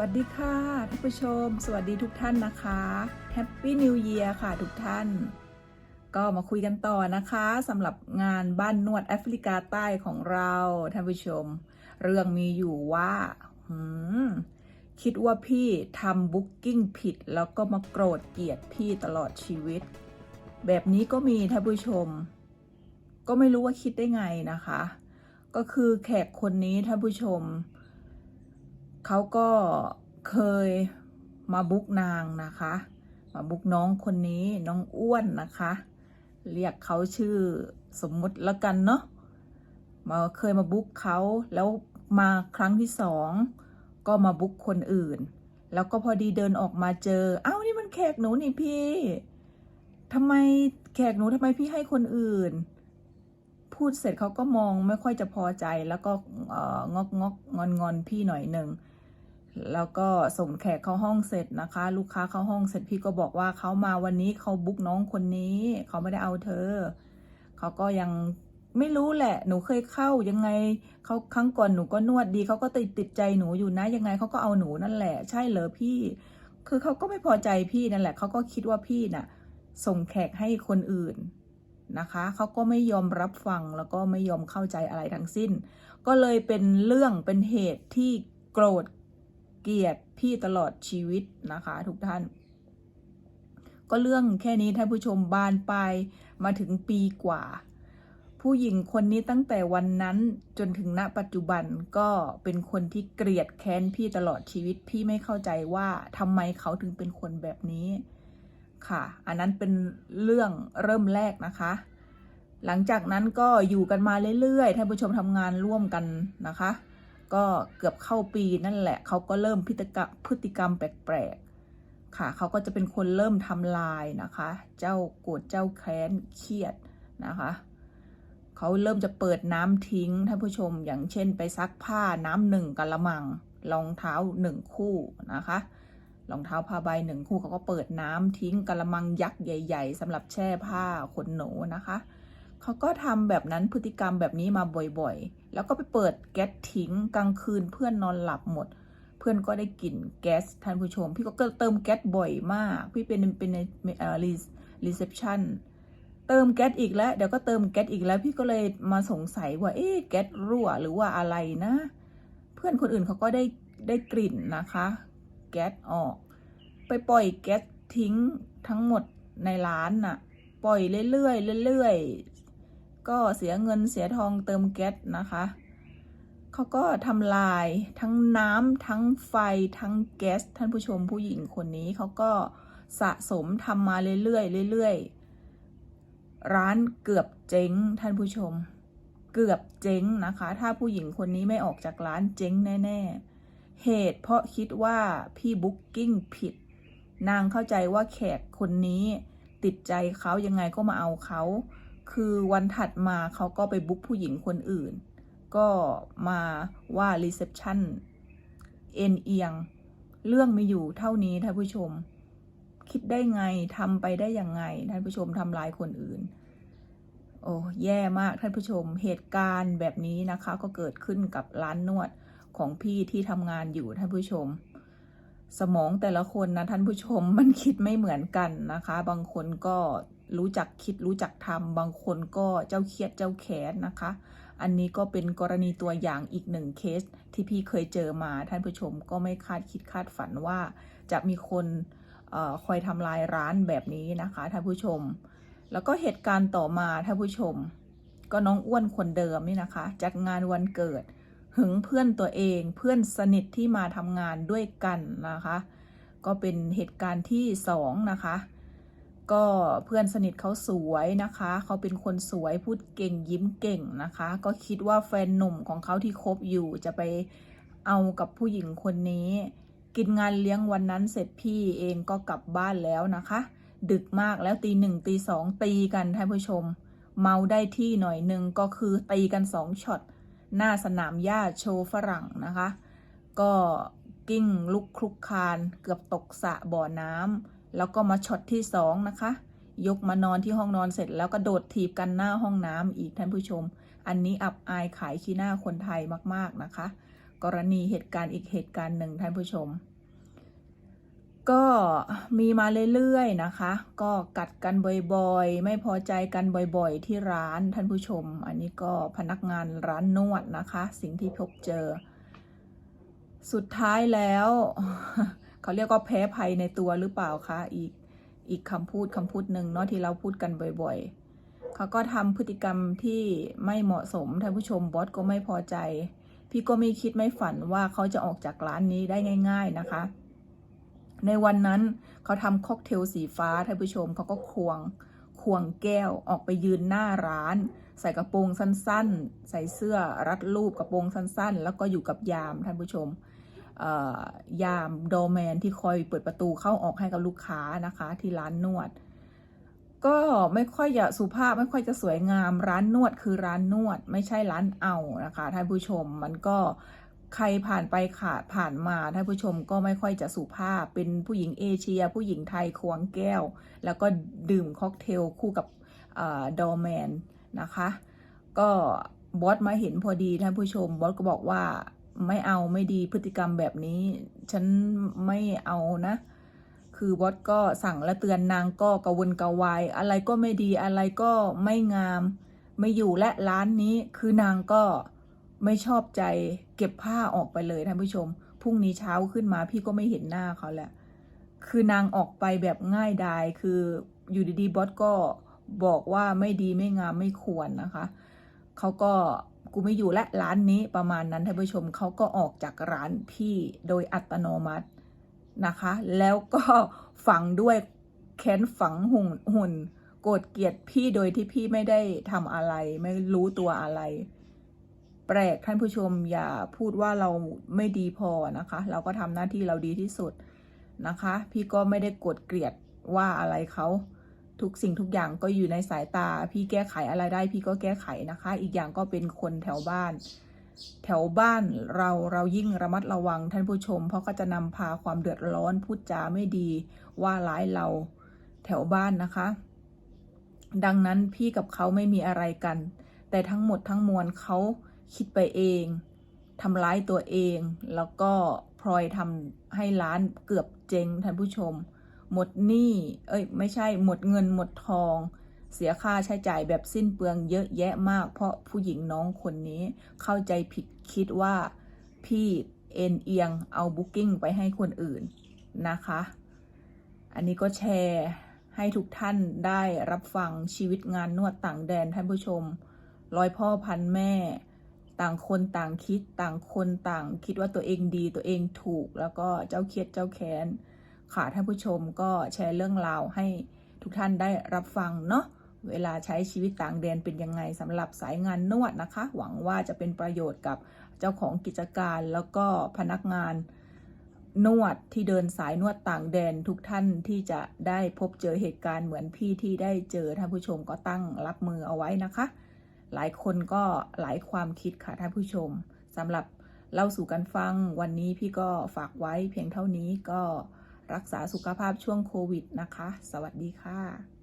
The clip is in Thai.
วัสดีค่ะท่านผู้ชม สวัสดีทุกท่านนะคะแฮปปี้นิวเยียร์ค่ะทุกท่าน ก็มาคุยกันต่อนะคะสำหรับงานบ้านนวดแอฟริกาใต้ของเราท่านผู้ชม เรื่องมีอยู่ว่าคิดว่าพี่ทำบุ๊กกิ้งผิด แล้วก็มาโกรธเกลียดพี่ตลอดชีวิต แบบนี้ก็มีท่านผู้ชม ก็ไม่รู้ว่าคิดได้ไงนะคะ ก็คือแขกคนนี้ท่านผู้ชม เขาก็เคยมาบุกนางนะคะ มาบุกน้องคนนี้น้องอ้วนนะคะ เรียกเขาชื่อสมมุติแล้วกันเนาะมาเคยมาบุกเขาแล้วมาครั้งที่สองก็มาบุกคนอื่น แล้วก็พอดีเดินออกมาเจอ เอ้านี่มันแขกหนูนี่พี่ทำไมแขกหนูทำไมพี่ให้คนอื่น พูดเสร็จเขาก็มองไม่ค่อยจะพอใจแล้วก็เอองอกงอกงอนงอนพี่หน่อยหนึ่ง แล้วก็ส่งแขกเข้าห้องเสร็จนะคะ ลูกค้าเข้าห้องเสร็จพี่ก็บอกว่าเขามาวันนี้เขาบุ๊กน้องคนนี้เขาไม่ได้เอาเธอเขาก็ยังไม่รู้แหละ หนูเคยเข้ายังไงเขาครั้งก่อนหนูก็นวดดีเขาก็ติดติดใจหนูอยู่นะยังไงเขาก็เอาหนูนั่นแหละ ใช่เหรอพี่ คือเขาก็ไม่พอใจพี่นั่นแหละเขาก็คิดว่าพี่น่ะ ส่งแขกให้คนอื่นนะคะเขาก็ไม่ยอมรับฟังแล้วก็ไม่ยอมเข้าใจอะไรทั้งสิ้น ก็เลยเป็นเรื่องเป็นเหตุที่โกรธ เกลียดพี่ตลอดชีวิตนะคะ ทุกท่าน ก็เรื่องแค่นี้ท่านผู้ชมบานไปมาถึงปีกว่า ผู้หญิงคนนี้ตั้งแต่วันนั้นจนถึงณปัจจุบันก็เป็นคนที่เกลียดแค้นพี่ตลอดชีวิตพี่ไม่เข้าใจว่าทำไมเขาถึงเป็นคนแบบนี้ค่ะ อันนั้นเป็นเรื่องเริ่มแรกนะคะ หลังจากนั้นก็อยู่กันมาเรื่อยๆ ท่านผู้ชมทำงานร่วมกันนะคะ ก็เกือบเข้าปีนั่นแหละ เขาก็เริ่มพฤติกรรมพฤติกรรมแปลกๆ ค่ะ เขาก็จะเป็นคนเริ่มทำลายนะคะ เจ้าโกรธเจ้าแค้นเครียดนะคะ เขาเริ่มจะเปิดน้ำทิ้งท่านผู้ชม อย่างเช่น ไปซักผ้าน้ำหนึ่งกะละมัง รองเท้าหนึ่งคู่นะคะ รองเท้าผ้าใบหนึ่งคู่เขาก็เปิดน้ำทิ้งกะละมังยักษ์ใหญ่ ๆสำหรับแช่ผ้าขนหนูนะคะ เขาก็ทำแบบนั้นพฤติกรรมแบบนี้มาบ่อยๆ แล้วก็ไปเปิดแก๊สทิ้งกลางคืนเพื่อนนอนหลับหมด เพื่อนก็ได้กลิ่นแก๊สท่านผู้ชม พี่ก็เติมแก๊สบ่อยมาก พี่เป็นเป็นในรีเซพชันเติมแก๊สอีกแล้วเดี๋ยวก็เติมแก๊สอีกแล้ว พี่ก็เลยมาสงสัยว่าเอ๊ะแก๊สรั่วหรือว่าอะไรนะ เพื่อนคนอื่นเขาก็ได้ได้กลิ่นนะคะ แก๊สออก ไปปล่อยแก๊สทิ้งทั้งหมดในร้านน่ะ ปล่อยเรื่อยๆเรื่อย ก็เสียเงินเสียทองเติมแก๊สนะคะเขาก็ทำลายทั้งน้ำทั้งไฟทั้งแก๊สท่านผู้ชมผู้หญิงคนนี้เขาก็สะสมทำมาเรื่อยๆเรื่อยๆร้านเกือบเจ๊งท่านผู้ชม เกือบเจ๊งนะคะ ถ้าผู้หญิงคนนี้ไม่ออกจากร้านเจ๊งแน่ ๆ เหตุเพราะคิดว่าพี่บุ๊กกิ้งผิด นางเข้าใจว่าแขกคนนี้ติดใจเขายังไงก็มาเอาเขา คือวันถัดมาเขาก็ไปบุ๊กผู้หญิงคนอื่น ก็มาว่ารีเซพชันเอ็นเอียง เรื่องมีอยู่เท่านี้ท่านผู้ชม คิดได้ไงทำไปได้ยังไงท่านผู้ชมทำลายคนอื่น โอ้แย่มากท่านผู้ชม เหตุการณ์แบบนี้นะคะ ก็เกิดขึ้นกับร้านนวดของพี่ที่ทำงานอยู่ท่านผู้ชม สมองแต่ละคนนะท่านผู้ชมมันคิดไม่เหมือนกันนะคะ บางคนก็ รู้จักคิดรู้จักทำบางคนก็เจ้าเครียดเจ้าแค้นนะคะ อันนี้ก็เป็นกรณีตัวอย่างอีกหนึ่งเคสที่พี่เคยเจอมาท่านผู้ชมก็ไม่คาดคิดคาดฝันว่า จะมีคนออคอยทำลายร้านแบบนี้นะคะท่านผู้ชม แล้วก็เหตุการณ์ต่อมาท่านผู้ชม ก็น้องอ้วนคนเดิมนี่นะคะ จัดงานวันเกิดหึงเพื่อนตัวเองเพื่อนสนิทที่มาทำงานด้วยกันนะคะ ก็เป็นเหตุการณ์ที่สองนะคะ ก็เพื่อนสนิทเขาสวยนะคะ เขาเป็นคนสวยพูดเก่งยิ้มเก่งนะคะ ก็คิดว่าแฟนหนุ่มของเขาที่คบอยู่จะไปเอากับผู้หญิงคนนี้ กินงานเลี้ยงวันนั้นเสร็จพี่เองก็กลับบ้านแล้วนะคะ ดึกมากแล้วตีหนึ่งตีสองตีกันท่านผู้ชม เมาได้ที่หน่อยหนึ่งก็คือตีกันสองช็อตหน้าสนามหญ้าโชว์ฝรั่งนะคะ ก็กิ้งลุกคลุกคานเกือบตกสะบ่อน้ำ แล้วก็มาช็อตที่สองนะคะ ยกมานอนที่ห้องนอนเสร็จ แล้วก็โดดถีบกันหน้าห้องน้ำอีกท่านผู้ชม อันนี้อับอายขายขี้หน้าคนไทยมาก ๆนะคะ กรณีเหตุการณ์อีกเหตุการณ์หนึ่งท่านผู้ชม ก็มีมาเรื่อยๆนะคะ ก็กัดกันบ่อยๆ ไม่พอใจกันบ่อยๆ ที่ร้านท่านผู้ชม อันนี้ก็พนักงานร้านนวดนะคะ สิ่งที่พบเจอ สุดท้ายแล้ว เขาเรียกว่าแพ้ภัยในตัวหรือเปล่าคะอีกอีกคำพูดคำพูดหนึ่งเนาะที่เราพูดกันบ่อย ๆ เขาก็ทำพฤติกรรมที่ไม่เหมาะสมท่านผู้ชมบอสก็ไม่พอใจ พี่ก็ไม่คิดไม่ฝันว่าเขาจะออกจากร้านนี้ได้ง่าย ๆนะคะ ในวันนั้นเขาทำค็อกเทลสีฟ้าท่านผู้ชมเขาก็ควงควงแก้วออกไปยืนหน้าร้าน ใส่กระโปรงสั้นๆ ใส่เสื้อรัดรูปกระโปรงสั้นๆ แล้วก็อยู่กับยามท่านผู้ชม ยามโดแมนที่คอยเปิดประตูเข้าออกให้กับลูกค้านะคะ ที่ร้านนวด ก็ไม่ค่อยจะสุภาพไม่ค่อยจะสวยงามร้านนวดคือร้านนวด ไม่ใช่ร้านเอานะคะท่านผู้ชมมันก็ใครผ่านไปขาดผ่านมาท่านผู้ชมก็ไม่ค่อยจะสุภาพเป็นผู้หญิงเอเชีย ผู้หญิงไทยควงแก้ว แล้วก็ดื่มค็อกเทลคู่กับดอแมนนะคะ ก็บอสมาเห็นพอดีท่านผู้ชมบอสก็บอกว่า ไม่เอาไม่ดีพฤติกรรมแบบนี้ ฉันไม่เอานะ คือบอสก็สั่งและเตือนนางก็กระวนกระวาย อะไรก็ไม่ดีอะไรก็ไม่งาม ไม่อยู่และร้านนี้คือนางก็ไม่ชอบใจเก็บผ้าออกไปเลยท่านผู้ชมพรุ่งนี้เช้าขึ้นมาพี่ก็ไม่เห็นหน้าเขาแหละ คือนางออกไปแบบง่ายดาย คืออยู่ดีๆบอสก็บอกว่าไม่ดีไม่งามไม่ควรนะคะ เขาก็ กูไม่อยู่และร้านนี้ประมาณนั้นท่านผู้ชมเขาก็ออกจากร้านพี่โดยอัตโนมัตินะคะ แล้วก็ฝังด้วยแค้นฝังหุ่นหุ่นโกรธเกลียดพี่โดยที่พี่ไม่ได้ทำอะไร ไม่รู้ตัวอะไร แปลกท่านผู้ชมอย่าพูดว่าเราไม่ดีพอนะคะ เราก็ทำหน้าที่เราดีที่สุดนะคะ พี่ก็ไม่ได้โกรธเกลียดว่าอะไรเขา ทุกสิ่งทุกอย่างก็อยู่ในสายตา พี่แก้ไขอะไรได้พี่ก็แก้ไขนะคะ อีกอย่างก็เป็นคนแถวบ้าน แถวบ้านเราเรายิ่งระมัดระวังท่านผู้ชม เพราะก็จะนำพาความเดือดร้อนพูดจาไม่ดี ว่าร้ายเราแถวบ้านนะคะ ดังนั้นพี่กับเขาไม่มีอะไรกัน แต่ทั้งหมดทั้งมวลเขาคิดไปเองทำร้ายตัวเอง แล้วก็พลอยทำให้ร้านเกือบเจ๊งท่านผู้ชม หมดหนี้เอ้ยไม่ใช่หมดเงินหมดทอง เสียค่าใช้จ่ายแบบสิ้นเปลืองเยอะแยะมาก เพราะผู้หญิงน้องคนนี้เข้าใจผิดคิดว่าพี่เอ็นเอียงเอาบุ๊กิ้งไปให้คนอื่นนะคะ อันนี้ก็แชร์ให้ทุกท่านได้รับฟังชีวิตงานนวดต่างแดนท่านผู้ชมร้อยพ่อพันแม่ ต่างคนต่างคิดต่างคนต่างคิดว่าตัวเองดีตัวเองถูก แล้วก็เจ้าเครียดเจ้าแค้น ค่ะท่านผู้ชมก็แชร์เรื่องราวให้ทุกท่านได้รับฟังเนาะเวลาใช้ชีวิตต่างแดนเป็นยังไงสำหรับสายงานนวดนะคะ หวังว่าจะเป็นประโยชน์กับเจ้าของกิจการแล้วก็พนักงานนวดที่เดินสายนวดต่างแดนทุกท่านที่จะได้พบเจอเหตุการณ์เหมือนพี่ที่ได้เจอท่านผู้ชมก็ตั้งรับมือเอาไว้นะคะ หลายคนก็หลายความคิดค่ะท่านผู้ชมสำหรับเล่าสู่กันฟังวันนี้พี่ก็ฝากไว้เพียงเท่านี้ก็ รักษาสุขภาพช่วงโควิดนะคะ สวัสดีค่ะ